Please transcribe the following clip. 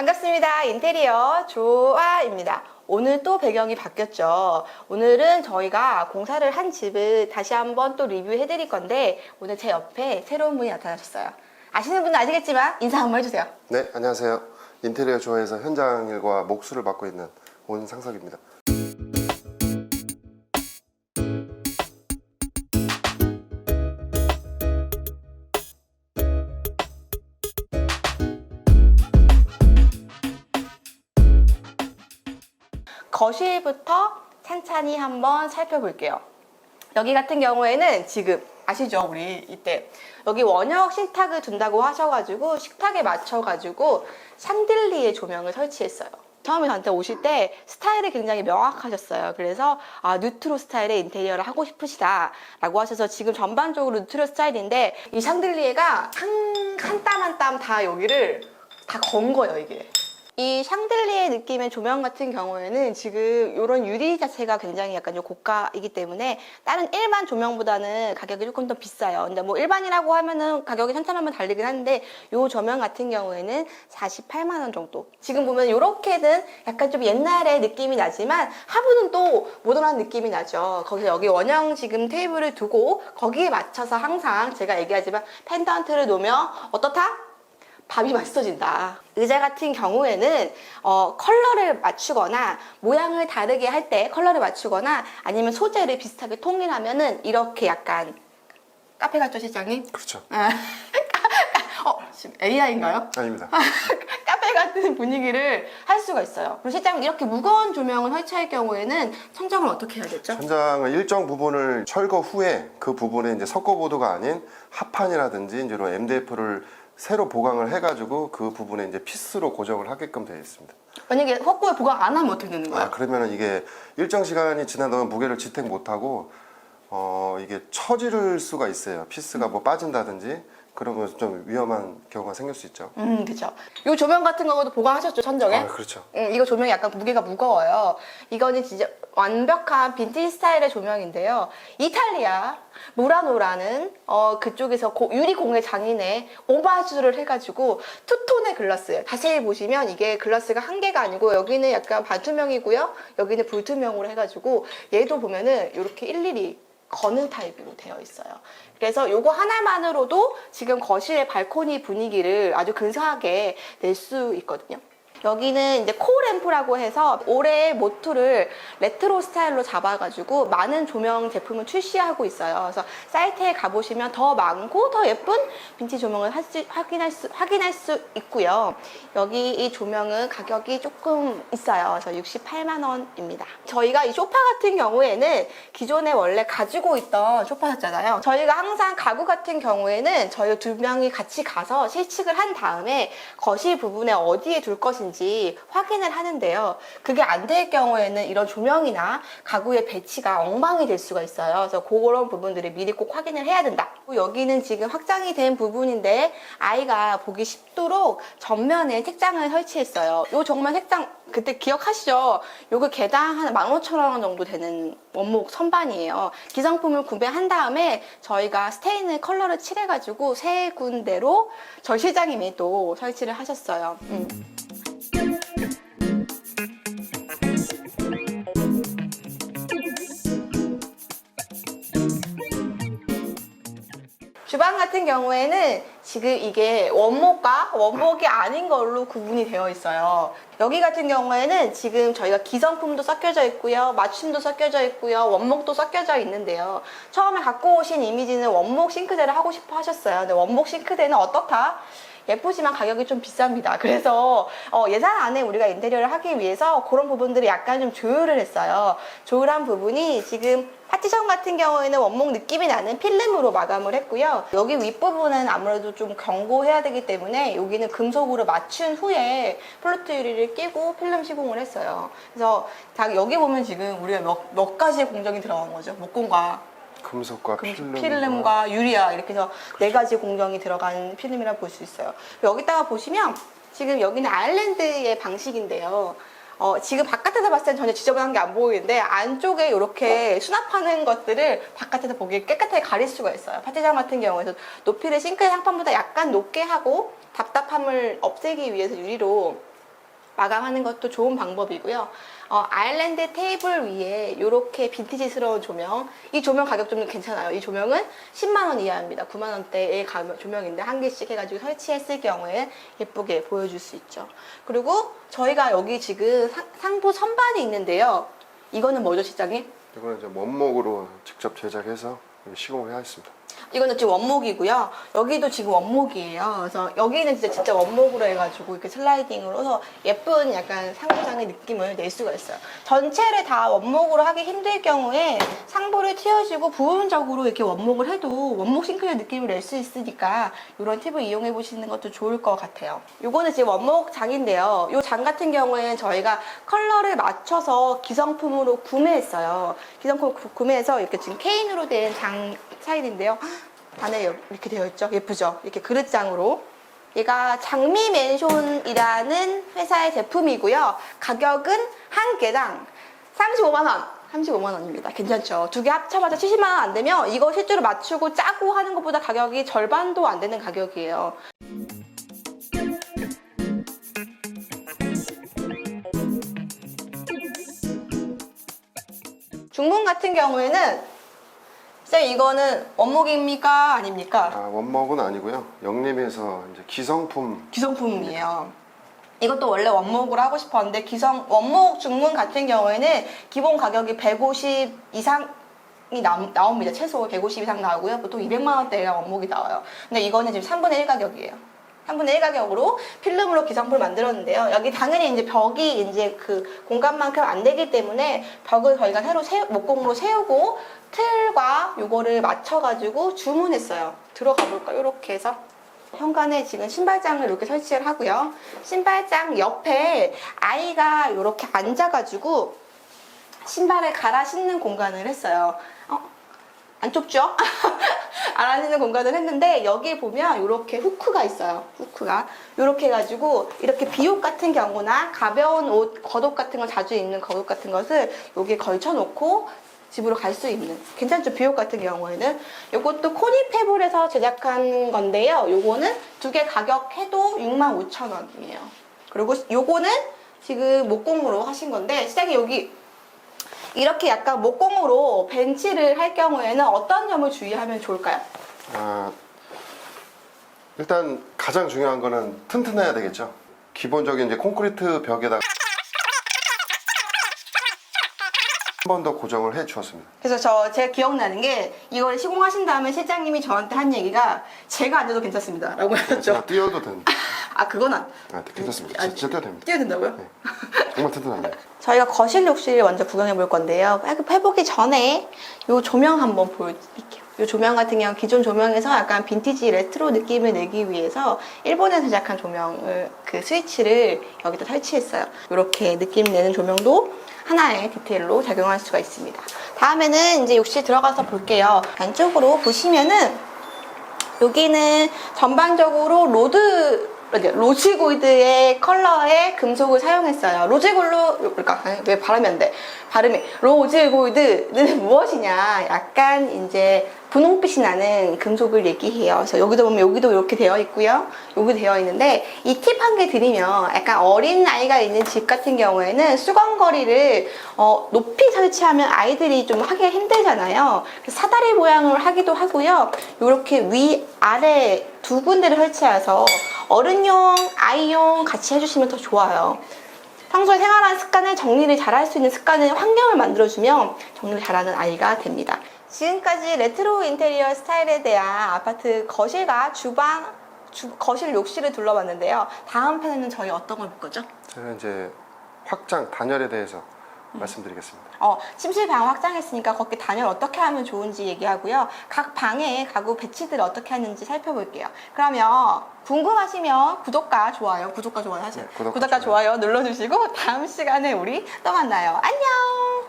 반갑습니다. 인테리어 조아입니다. 오늘 또 배경이 바뀌었죠. 오늘은 저희가 공사를 한 집을 다시 한번 또 리뷰해 드릴 건데 오늘 제 옆에 새로운 분이 나타나셨어요. 아시는 분은 아시겠지만 인사 한번 해주세요. 네, 안녕하세요. 인테리어 조에서 현장 일과 목수를 맡고 있는 온상석입니다. 거실부터 찬찬히 한번 살펴볼게요. 여기 같은 경우에는 지금 아시죠? 우리 이때 여기 원형 식탁을 둔다고 하셔가지고 식탁에 맞춰가지고 샹들리에 조명을 설치했어요. 처음에 저한테 오실 때 스타일이 굉장히 명확하셨어요. 그래서 아 뉴트로 스타일의 인테리어를 하고 싶으시다라고 하셔서 지금 전반적으로 뉴트로 스타일인데 이 샹들리에가 한 땀 한 땀 다 여기를 다 건 거예요 이게. 이 샹들리에 느낌의 조명 같은 경우에는 지금 이런 유리 자체가 굉장히 약간 좀 고가이기 때문에 다른 일반 조명보다는 가격이 조금 더 비싸요. 근데 뭐 일반이라고 하면은 가격이 천차만별 달리긴 하는데 이 조명 같은 경우에는 48만 원 정도. 지금 보면 이렇게는 약간 좀 옛날의 느낌이 나지만 하부는 또 모던한 느낌이 나죠. 거기서 여기 원형 지금 테이블을 두고 거기에 맞춰서 항상 제가 얘기하지만 펜던트를 놓으면 어떻다? 밥이 맛있어진다. 의자 같은 경우에는 어, 컬러를 맞추거나 모양을 다르게 할 때 컬러를 맞추거나 아니면 소재를 비슷하게 통일하면은 이렇게 약간 카페 같죠 실장님? 그렇죠. 아, 어 지금 AI인가요? 아닙니다. 카페 같은 분위기를 할 수가 있어요. 그리고 실장님 이렇게 무거운 조명을 설치할 경우에는 천장을 어떻게 해야 되죠? 현장은 일정 부분을 철거 후에 그 부분에 이제 석고보드가 아닌 합판이라든지 이제 이런 MDF를 새로 보강을 해가지고 그 부분에 이제 피스로 고정을 하게끔 되어 있습니다. 만약에 헛구에 보강 안 하면 어떻게 되는 거예요? 아 그러면은 이게 일정 시간이 지나면 무게를 지탱 못하고 어 이게 처질 수가 있어요. 피스가 뭐 빠진다든지 그러면 좀 위험한 경우가 생길 수 있죠. 음, 그쵸. 이 조명 같은 경우도 보강하셨죠, 천정에? 아 그렇죠. 음, 이거 조명이 약간 무게가 무거워요. 이거는 진짜 완벽한 빈티지 스타일의 조명인데요. 이탈리아 무라노라는 어, 그쪽에서 고- 유리공예 장인의 오마주를 해가지고 투톤의 글라스예요. 자세히 보시면 이게 글라스가 한 개가 아니고 여기는 약간 반투명이고요. 여기는 불투명으로 해가지고 얘도 보면은 이렇게 일일이 거는 타입으로 되어 있어요. 그래서 요거 하나만으로도 지금 거실의 발코니 분위기를 아주 근사하게 낼 수 있거든요. 여기는 이제 코램프라고 해서 올해 모토를 레트로 스타일로 잡아가지고 많은 조명 제품을 출시하고 있어요. 그래서 사이트에 가보시면 더 많고 더 예쁜 빈티 조명을 할 수- 확인할 수, 확인할 수 있고요. 여기 이 조명은 가격이 조금 있어요. 그래서 68만 원입니다. 저희가 이 소파 같은 경우에는 기존에 원래 가지고 있던 소파였잖아요. 저희가 항상 가구 같은 경우에는 저희 두 명이 같이 가서 실측을 한 다음에 거실 부분에 어디에 둘 것인지 확인을 하는데요. 그게 안 될 경우에는 이런 조명이나 가구의 배치가 엉망이 될 수가 있어요. 그래서 그런 부분들을 미리 꼭 확인을 해야 된다. 여기는 지금 확장이 된 부분인데 아이가 보기 쉽도록 전면에 책장을 설치했어요. 요 정말 책장 그때 기억하시죠? 요거 개당 한 15,000원 정도 되는 원목 선반이에요. 기성품을 구매한 다음에 저희가 스테인을 컬러를 칠해가지고 세 군데로 저희 실장님이 또 설치를 하셨어요. 음. 주방 같은 경우에는 지금 이게 원목과 원목이 아닌 걸로 구분이 되어 있어요. 여기 같은 경우에는 지금 저희가 기성품도 섞여져 있고요. 맞춤도 섞여져 있고요. 원목도 섞여져 있는데요. 처음에 갖고 오신 이미지는 원목 싱크대를 하고 싶어 하셨어요. 근데 원목 싱크대는 어떻다? 예쁘지만 가격이 좀 비쌉니다. 그래서 어, 예산 안에 우리가 인테리어를 하기 위해서 그런 부분들을 약간 좀 조율을 했어요. 조율한 부분이 지금 파티션 같은 경우에는 원목 느낌이 나는 필름으로 마감을 했고요. 여기 윗부분은 아무래도 좀 견고해야 되기 때문에 여기는 금속으로 맞춘 후에 플로트 유리를 끼고 필름 시공을 했어요. 그래서 다 여기 보면 지금 우리가 몇, 몇 가지의 공정이 들어간 거죠. 목공과 금속과 금- 필름 필름과 유리아 이렇게 해서 네 가지 공정이 들어간 필름이라 볼 수 있어요. 여기다가 보시면 지금 여기는 아일랜드의 방식인데요. 어, 지금 바깥에서 봤을 땐 전혀 지저분한 게 안 보이는데 안쪽에 이렇게 수납하는 것들을 바깥에서 보기에 깨끗하게 가릴 수가 있어요. 파티장 같은 경우에는 높이를 싱크대 상판보다 약간 높게 하고 답답함을 없애기 위해서 유리로 마감하는 것도 좋은 방법이고요. 어, 아일랜드 테이블 위에 이렇게 빈티지스러운 조명. 이 조명 가격 좀 괜찮아요. 이 조명은 10만 원 이하입니다. 9만 원대의 가격- 조명인데 한 개씩 해가지고 설치했을 경우에 예쁘게 보여줄 수 있죠. 그리고 저희가 여기 지금 상, 상부 선반이 있는데요. 이거는 뭐죠, 시장님? 이거는 이제 원목으로 직접 제작해서 시공을 하였습니다. 이거는 지금 원목이고요. 여기도 지금 원목이에요. 그래서 여기는 진짜 진짜 원목으로 해가지고 이렇게 슬라이딩으로 해서 예쁜 약간 상부장의 느낌을 낼 수가 있어요. 전체를 다 원목으로 하기 힘들 경우에 상부를 틔워주고 부분적으로 이렇게 원목을 해도 원목 싱크대 느낌을 낼 수 있으니까 이런 팁을 이용해 보시는 것도 좋을 것 같아요. 이거는 지금 원목 장인데요. 이 장 같은 경우에는 저희가 컬러를 맞춰서 기성품으로 구매했어요. 기성품 구- 구매해서 이렇게 지금 케인으로 된 장 사이즈인데요. 안에 이렇게 되어 있죠. 예쁘죠? 이렇게 그릇장으로. 얘가 장미 맨션이라는 회사의 제품이고요. 가격은 한 개당 35만 원. 35만 원입니다. 괜찮죠? 두 개 합쳐봐서 70만 원 안 되면 이거 실제로 맞추고 짜고 하는 것보다 가격이 절반도 안 되는 가격이에요. 중문 같은 경우에는 쌤 이거는 원목입니까 아닙니까? 아, 원목은 아니고요. 영림에서 이제 기성품 기성품이에요. 이것도 원래 원목으로 하고 싶었는데 기성 원목 중문 같은 경우에는 기본 가격이 150 이상 이 나, 나옵니다. 최소 150 이상 나오고요. 보통 200만 원대가 원목이 나와요. 근데 이거는 지금 3분의 1 가격이에요. 3분의 1 가격으로 필름으로 기성품을 만들었는데요. 여기 당연히 이제 벽이 이제 그 공간만큼 안 되기 때문에 벽을 저희가 새로 세, 목공으로 세우고 틀과 요거를 맞춰가지고 주문했어요. 들어가 볼까요? 이렇게 해서. 현관에 지금 신발장을 이렇게 설치를 하고요. 신발장 옆에 아이가 이렇게 앉아가지고 신발을 갈아 신는 공간을 했어요. 어? 안 좁죠? 갈아 신는 공간을 했는데 여기 보면 이렇게 후크가 있어요. 후크가. 이렇게 해가지고 이렇게 비옷 같은 경우나 가벼운 옷, 겉옷 같은 거 자주 입는 겉옷 같은 것을 여기에 걸쳐놓고 집으로 갈 수 있는 괜찮죠? 비옷 같은 경우에는. 이것도 코니페블에서 제작한 건데요. 요거는 두 개 가격 해도 65,000원이에요. 그리고 요거는 지금 목공으로 하신 건데 시장에 여기 이렇게 약간 목공으로 벤치를 할 경우에는 어떤 점을 주의하면 좋을까요? 아, 일단 가장 중요한 거는 튼튼해야 되겠죠. 기본적인 이제 콘크리트 벽에다가 한 번 더 고정을 해 주었습니다. 그래서 저 제가 기억나는 게 이걸 시공하신 다음에 실장님이 저한테 한 얘기가 제가 앉아도 괜찮습니다 라고 제가 하셨죠 뛰어도 됩니다. 아 그건 안 아, 괜찮습니다. 아, 진짜 뛰어도 됩니다. 뛰어야 된다고요? 네. 정말 튼튼합니다. 저희가 거실 욕실을 먼저 구경해 볼 건데요. 해보기 전에 이 조명 한번 보여드릴게요. 이 조명 같은 경우 기존 조명에서 약간 빈티지 레트로 느낌을 내기 위해서 일본에서 제작한 조명을 그 스위치를 여기다 설치했어요. 이렇게 느낌 내는 조명도 하나의 디테일로 작용할 수가 있습니다. 다음에는 이제 욕실 들어가서 볼게요. 안쪽으로 보시면은 여기는 전반적으로 로드 로즈골드의 컬러의 금속을 사용했어요. 로즈골로 그러니까 아니, 왜 발음이 안 돼? 발음이 로즈골드는 무엇이냐? 약간 이제 분홍빛이 나는 금속을 얘기해요. 그래서 여기도 보면 여기도 이렇게 되어 있고요. 여기 되어 있는데 이 팁 한 개 드리면 약간 어린 아이가 있는 집 같은 경우에는 수건거리를 어, 높이 설치하면 아이들이 좀 하기가 힘들잖아요. 사다리 모양으로 하기도 하고요. 이렇게 위 아래 두 군데를 설치해서 어른용, 아이용 같이 해주시면 더 좋아요. 평소에 생활하는 습관을 정리를 잘 할 수 있는 습관을 환경을 만들어주면 정리를 잘하는 아이가 됩니다. 지금까지 레트로 인테리어 스타일에 대한 아파트 거실과 주방, 주- 거실 욕실을 둘러봤는데요. 다음 편에는 저희 어떤 걸 볼 거죠? 제가 이제 확장 단열에 대해서 말씀드리겠습니다. 어, 침실 방 확장했으니까 거기 단열 어떻게 하면 좋은지 얘기하고요. 각 방에 가구 배치들을 어떻게 하는지 살펴볼게요. 그러면 궁금하시면 구독과 좋아요, 구독과 좋아요 하세요. 네, 구독과 구독과 좋아요 눌러주시고 다음 시간에 우리 또 만나요. 안녕!